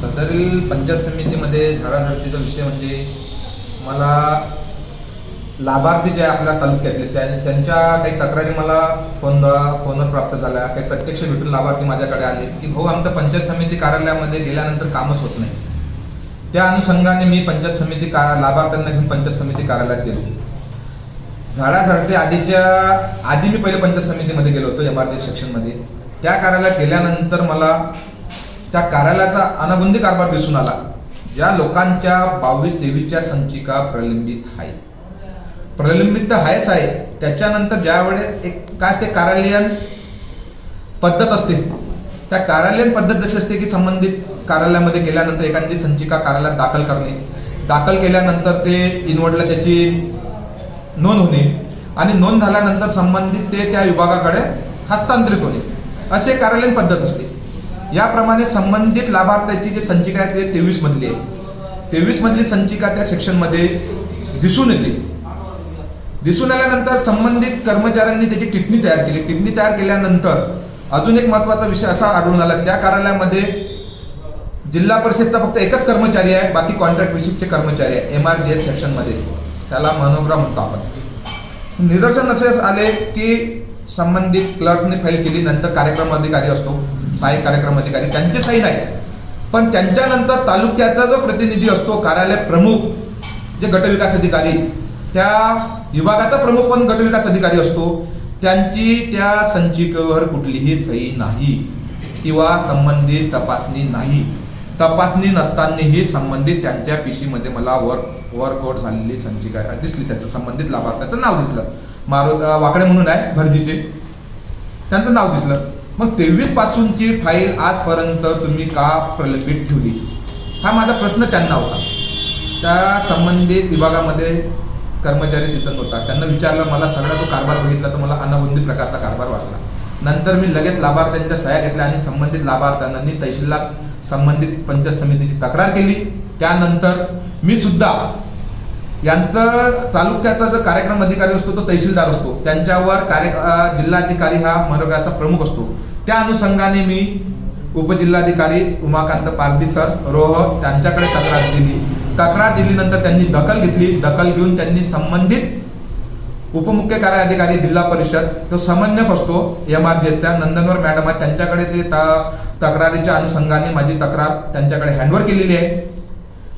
सदरील पंचायत समितीमध्ये झाडाझडतीचा विषय म्हणजे मला लाभार्थी जे आपल्या तालुक्यातले त्या- त्यांच्या काही तक्रारी मला फोन फोनवर प्राप्त झाल्या. काही प्रत्यक्ष भेटून लाभार्थी माझ्याकडे आले. की भाऊ आमच्या पंचायत समिती कार्यालयामध्ये गेल्यानंतर कामच होत नाही. त्या अनुषंगाने मी पंचायत समिती का लाभार्थ्यांना घेऊन पंचायत समिती कार्यालयात गेलो. झाडाझडते आधीच्या आधी मी पहिले पंचायत समितीमध्ये गेलो होतो एम आर डी सेक्शनमध्ये त्या कार्यालयात गेल्यानंतर मला त्या कार्यालयाचा अनागुंदी कारभार दिसून आला. या लोकांच्या बावीस तेवीसच्या संचिका प्रलंबित आहे प्रलंबित तर आहेच आहे. त्याच्यानंतर ज्या वेळेस एक काय असते कार्यालयीन पद्धत असते. त्या कार्यालयीन पद्धत जशी असते की संबंधित कार्यालयामध्ये गेल्यानंतर एखादी संचिका कार्यालयात दाखल करणे. दाखल केल्यानंतर ते इनवडला त्याची नोंद होणे आणि नोंद झाल्यानंतर संबंधित ते त्या विभागाकडे हस्तांतरित होणे. असे कार्यालयीन पद्धत असते. याप्रमाणे संबंधित लाभार्थ्याची जी संचिका आहे ते तेवीस मधली आहे. तेवीस मधली संचिका त्या सेक्शनमध्ये दिसून येते. दिसून आल्यानंतर संबंधित कर्मचाऱ्यांनी त्याची टिप्पणी तयार केली. टिप्पणी तयार केल्यानंतर अजून एक महत्त्वाचा विषय असा आढळून आला त्या कार्यालयामध्ये जिल्हा परिषदचा फक्त एकच कर्मचारी आहे बाकी कॉन्ट्रॅक्ट बेसिसचे कर्मचारी आहे एम आर जी एस सेक्शनमध्ये त्याला मनोग्राम म्हणतो आपण. निदर्शन असे आले की संबंधित क्लर्कने फाईल केली नंतर कार्यक्रम अधिकारी असतो. सहाय्यक कार्यक्रम अधिकारी त्यांची सही नाही. पण त्यांच्यानंतर तालुक्याचा जो प्रतिनिधी असतो कार्यालय प्रमुख जे गटविकास अधिकारी त्या विभागाचा प्रमुख पण गटविकास अधिकारी असतो. त्यांची त्या संचिकेवर कुठलीही सही नाही किंवा संबंधित तपासणी नाही. तपासणी नसतानाही संबंधित त्यांच्या पिशीमध्ये मला वर्क वर्कआउट झालेली संचिका दिसली. त्याचं संबंधित लाभार्थ्याचं नाव दिसलं. मारो वाकडे म्हणून आहे भरजीचे त्यांचं नाव दिसलं. मग तेवीस पासूनची फाईल आजपर्यंत तुम्ही का प्रलंबित ठेवली? हा माझा प्रश्न त्यांना होता. त्या संबंधित विभागामध्ये कर्मचारी तिथं होता. त्यांना विचारलं मला सगळा तो कारभार बघितला तर मला अनागोंदी प्रकारचा कारभार वाटला. नंतर मी लगेच लाभार्थ्यांच्या सह्या घेतल्या आणि संबंधित लाभार्थांनी तहसीलदार संबंधित पंचायत समितीची तक्रार केली. त्यानंतर मी सुद्धा यांचं तालुक्याचा जो कार्यक्रम अधिकारी असतो तो तहसीलदार असतो. त्यांच्यावर कार्य जिल्हाधिकारी हा मनोगाचा प्रमुख असतो. त्या अनुषंगाने मी उपजिल्हाधिकारी उमाकांत पारदी सर रोह त्यांच्याकडे तक्रार दिली. तक्रार दिल्यानंतर त्यांनी दखल घेतली. दखल घेऊन त्यांनी संबंधित उपमुख्य कार्याधिकारी जिल्हा परिषद तो समन्वयक असतो एम आर जेचा नंदनवर मॅडम आहे त्यांच्याकडे ते त- तक्रारीच्या अनुषंगाने माझी तक्रार त्यांच्याकडे हँडओव्हर केलेली आहे.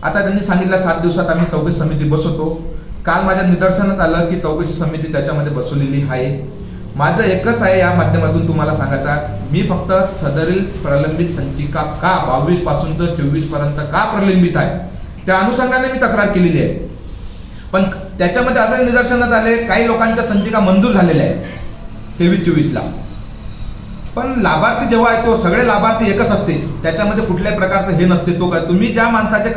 आता त्यांनी सांगितलं सात दिवसात आम्ही चौकशी समिती बसवतो. काल माझ्या निदर्शनात आलं की चौकशी समिती त्याच्यामध्ये बसवलेली आहे. माझं एकच आहे या माध्यमातून तुम्हाला सांगायचा. मी फक्त सदरील प्रलंबित संचिका का बावीसपासून तर चोवीसपर्यंत का प्रलंबित आहे? त्या अनुषंगाने मी तक्रार केलेली आहे. पण त्याच्यामध्ये असं निदर्शनात आले काही लोकांच्या संचिका मंजूर झालेल्या आहेत तेवीस चोवीसला. पण लाभार्थी जेव्हा आहे तो सगळे लाभार्थी एकच असते त्याच्यामध्ये कुठल्याही प्रकारचं हे नसते. तो काय तुम्ही ज्या माणसाचे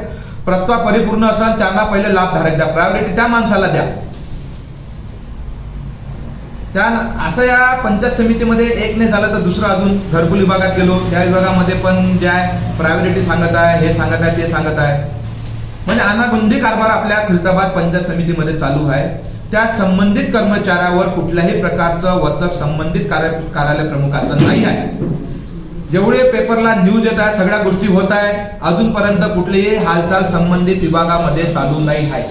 प्रस्ताव परिपूर्ण असाल त्यांना पहिले लाभ द्या. प्रायोरिटी त्या माणसाला द्या. त्या असं या पंचायत समितीमध्ये एक नाही झालं तर दुसरं अजून घरकुल विभागात गेलो. त्या विभागामध्ये पण जे प्रायोरिटी सांगत आहे हे सांगत आहे ते सांगत आहे. म्हणजे अनागुंदी कारभार आपल्या खुलताबाद पंचायत समितीमध्ये चालू आहे. त्या संबंधित कर्मचाऱ्यावर कुठल्याही प्रकारचं वचक संबंधित कार्य कार्यालय प्रमुखाचं नाही आहे. जेवढे पेपरला न्यूज येत आहे सगळ्या गोष्टी होत आहे. अजूनपर्यंत कुठलीही हालचाल संबंधित विभागामध्ये चालू नाही आहे.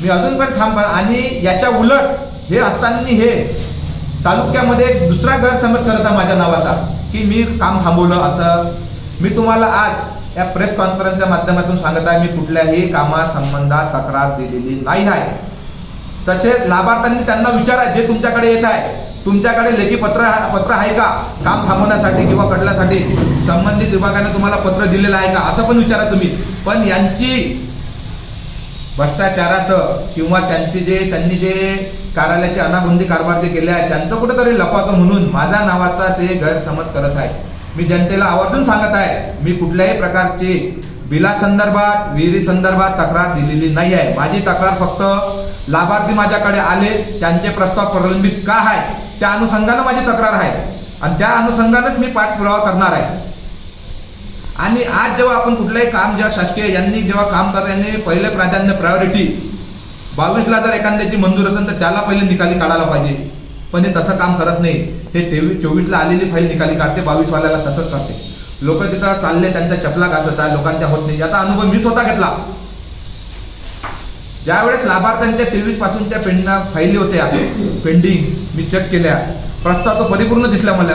मी अजून पण थांब आणि याच्या उलट हे असताना हे तालुक्यामध्ये एक दुसरा गैरसमज करत आहे माझ्या नावाचा की मी काम थांबवलं असं. मी तुम्हाला आज या प्रेस कॉन्फरन्सच्या माध्यमातून सांगत आहे मी कुठल्याही कामासंबंधात तक्रार दिलेली नाही आहे. तसेच लाभार्थ्यांनी त्यांना विचारा जे तुमच्याकडे येत आहे. तुमच्याकडे लेखी पत्र पत्र आहे का? काम थांबवण्यासाठी किंवा कडल्यासाठी संबंधित विभागाने तुम्हाला पत्र दिलेलं आहे का? असं पण विचारा तुम्ही. पण यांची भ्रष्टाचाराचं किंवा त्यांचे जे त्यांनी जे कार्यालयाचे अनाबुंदी कारभार जे केले आहे त्यांचं कुठेतरी लपावतो म्हणून माझ्या नावाचा ते गैरसमज करत आहे मी जनतेला आवर्जून सांगत आहे मी कुठल्याही प्रकारची बिला संदर्भात विहिरी संदर्भात तक्रार दिलेली नाही आहे. माझी तक्रार फक्त लाभार्थी माझ्याकडे आले त्यांचे प्रस्ताव प्रलंबित का आहे त्या अनुषंगानं माझी तक्रार आहे. आणि त्या अनुषंगानंच मी पाठपुरावा करणार आहे. आणि आज जेव्हा आपण कुठलंही काम जेव्हा शासकीय यांनी जेव्हा काम करत पहिले प्राधान्य प्रायोरिटी बावीसला जर एखाद्याची मंजूर असेल तर त्याला पहिले निकाली काढायला पाहिजे. पण हे तसं काम करत नाही. हे तेवीस चोवीसला आलेली फाईल निकाली काढते बावीसवाल्याला तसंच करते. लोक तिथं चालले त्यांच्या चपला घासत आहे लोकांच्या होत नाही. याचा अनुभव मी स्वतः घेतला. ज्यावेळेस लाभार्थ्यांच्या तेवीस पासूनच्या पेंडा फाईली होत्या पेंडिंग मी चेक केल्या. प्रस्ताव तो परिपूर्ण दिसला मला.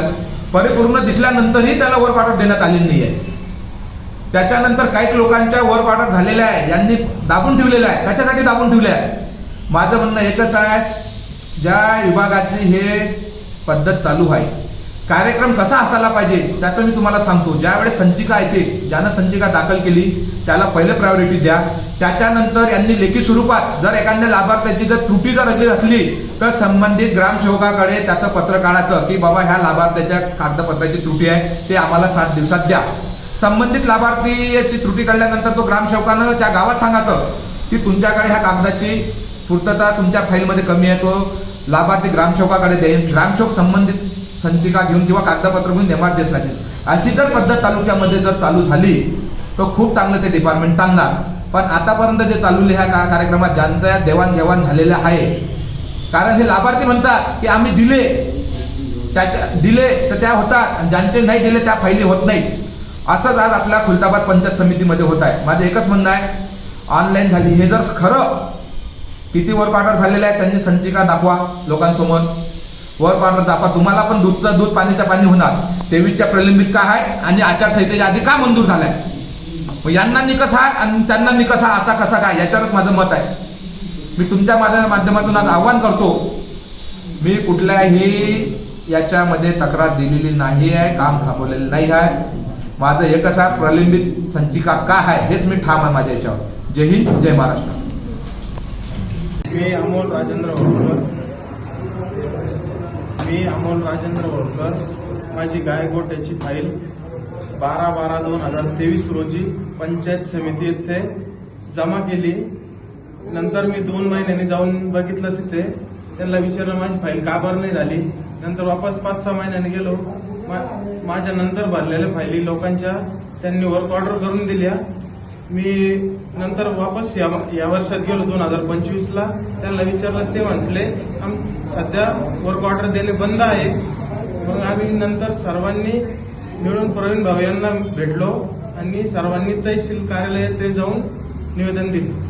परिपूर्ण दिसल्यानंतरही त्याला वर ऑर्डर देण्यात आलेली नाही आहे त्याच्यानंतर काही लोकांच्या वर्क झालेल्या आहे. यांनी दाबून ठेवलेल्या आहे. कशासाठी दाबून ठेवले आहे माझं म्हणणं एकच आहे ज्या विभागाची हे पद्धत चालू आहे कार्यक्रम कसा असायला पाहिजे त्याचं मी तुम्हाला सांगतो. ज्यावेळेस संचिका येते ज्यानं संचिका दाखल केली त्याला पहिले प्रायोरिटी द्या. त्याच्यानंतर यांनी लेखी स्वरूपात जर एखाद्या लाभार्थ्याची जर त्रुटी जर असली तर संबंधित ग्रामसेवकाकडे त्याचं पत्र काढायचं की बाबा ह्या लाभार्थ्याच्या कागदपत्राची त्रुटी आहे ते आम्हाला सात दिवसात द्या. संबंधित लाभार्थीची त्रुटी काढल्यानंतर तो ग्रामसेवकानं त्या गावात सांगायचं की तुमच्याकडे ह्या कागदाची पूर्तता तुमच्या फाईलमध्ये कमी आहे तो लाभार्थी ग्रामसेवकाकडे देईन. ग्रामसेवक संबंधित संचिका घेऊन किंवा कागदपत्र घेऊन नेमात देत लागेल अशी जर पद्धत तालुक्यामध्ये जर चालू झाली तर खूप चांगलं ते डिपार्टमेंट चालणार. पण आतापर्यंत जे चालूले ह्या का- कार्यक्रमात ज्यांच्या देवाणघेवाण झालेलं आहे कारण हे लाभार्थी म्हणतात की आम्ही दिले त्याच्या दिले तर त्या होतात. आणि ज्यांचे नाही दिले त्या फायली होत नाही असंच आज आपल्या खुलताबाद पंचायत समितीमध्ये होत आहे. माझं एकच म्हणणं आहे ऑनलाईन झाली. हे जर खरं किती वर्क झालेलं आहे त्यांनी संचिका दाखवा लोकांसमोर. वर्क ऑर्डर दाखवा. तुम्हाला पण दूधचं दूध पाणीचं पाणी होणार. तेवीसच्या प्रलंबित का आहे आणि आचारसंहितेच्या आधी का मंजूर झालाय? मग यांना निकस आहे आणि त्यांना निकस हा असा कसा काय? याच्यावरच माझं मत आहे. मी तुमच्या माझ्या माध्यमातून आज आव्हान करतो मी कुठल्याही याच्यामध्ये तक्रार दिलेली नाही आहे काम थांबवलेलं नाही आहे माझं एक असा प्रलंबित संचिका का आहे हेच मी ठाम आहे माझ्या याच्यावर. जय हिंद जय महाराष्ट्र. मी अमोल राजेंद्र होळकर. मी अमोल राजेंद्र होळकर. माझी गायगोट्याची फाईल बारा बारा दोन हजार तेवीस रोजी पंचायत समिती येथे जमा केली. नंतर मी दोन महिन्यांनी जाऊन बघितलं तिथे. त्यांना विचारलं माझी फाईल का बरं नाही झाली? नंतर वापस पाच सहा महिन्यांनी गेलो. माझ्या नंतर भरलेल्या फायली लोकांच्या त्यांनी वर्क ऑर्डर करून दिल्या. मी नंतर वापस या या वर्षात गेलो दोन हजार पंचवीस ला. त्यांना विचारलं ते म्हटले आम सध्या वर्क ऑर्डर देणे बंद आहे. मग आम्ही नंतर सर्वांनी मिळून प्रवीण भाऊ यांना भेटलो आणि सर्वांनी तहसील कार्यालयात ते जाऊन निवेदन दिलं.